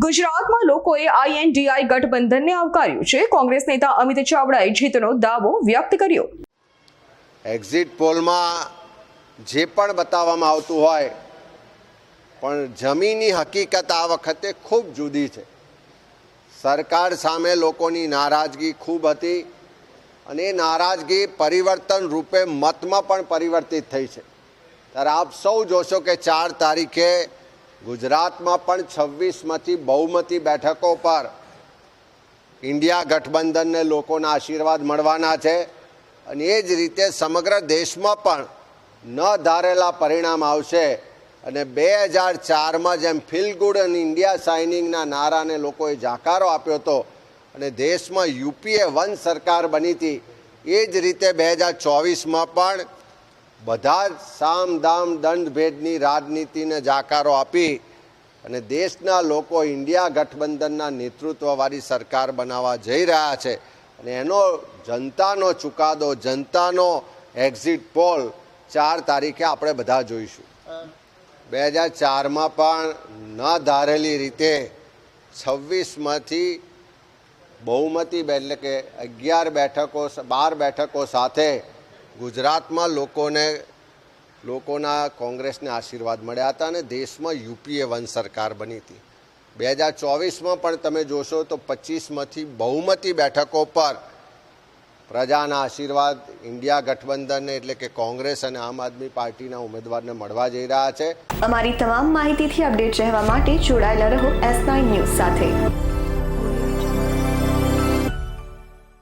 ગુજરાતમાં લોકોએ આઈએનડીઆઈ ગઠબંધનને આવકાર્યું છે. કોંગ્રેસ નેતા અમિત ચાવડાએ જીતનો દાવો વ્યક્ત કર્યો. એક્ઝિટ પોલમાં જે પણ બતાવવામાં આવતું હોય, પણ જમીની હકીકત આ વખતે ખૂબ જુદી છે. સરકાર સામે લોકોની નારાજગી ખૂબ હતી અને એ નારાજગી પરિવર્તન રૂપે મતમાં પણ પરિવર્તિત થઈ છે. ત્યારે આપ સૌ જોશો કે ચાર તારીખે ગુજરાતમાં પણ છવ્વીસમાંથી બહુમતી બેઠકો પર ઇન્ડિયા ગઠબંધનને લોકોના આશીર્વાદ મળવાના છે અને એ જ રીતે સમગ્ર દેશમાં પણ ન ધારેલા પરિણામ આવશે અને બે હજાર ચારમાં જેમ ફીલ ગુડ અને ઇન્ડિયા સાઇનિંગના નારાને લોકોએ જાકારો આપ્યો હતો અને દેશમાં યુપીએ વન સરકાર બની હતી, એ જ રીતે બે હજાર ચોવીસમાં પણ બધા જ સામ દામ દંડ ભેદની રાજનીતિને જાકારો આપી અને દેશના લોકો ઇન્ડિયા ગઠબંધનના નેતૃત્વવાળી સરકાર બનાવવા જઈ રહ્યા છે. અને એનો જનતાનો ચુકાદો, જનતાનો એક્ઝિટ પોલ ચાર તારીખે આપણે બધા જોઈશું. બે હજાર ચારમાં પણ ન ધારેલી રીતે છવ્વીસમાંથી બહુમતી એટલે કે અગિયાર બેઠકો બાર બેઠકો સાથે ગુજરાતમાં લોકોને, લોકોના કોંગ્રેસને આશીર્વાદ મળ્યા હતા અને દેશમાં યુપીએ વન સરકાર બની હતી. બે હજાર ચોવીસમાં પણ તમે જોશો તો પચીસમાંથી બહુમતી બેઠકો પર પ્રજાના આશીર્વાદ, ઇન્ડિયા ગઠબંધનને એટલે કે કોંગ્રેસ અને આમ આદમી પાર્ટીના ઉમેદવારને મળવા જઈ રહ્યા છે. અમારી તમામ માહિતીથી અપડેટ રહેવા માટે જોડાયેલા રહો એસ ન્યૂઝ સાથે.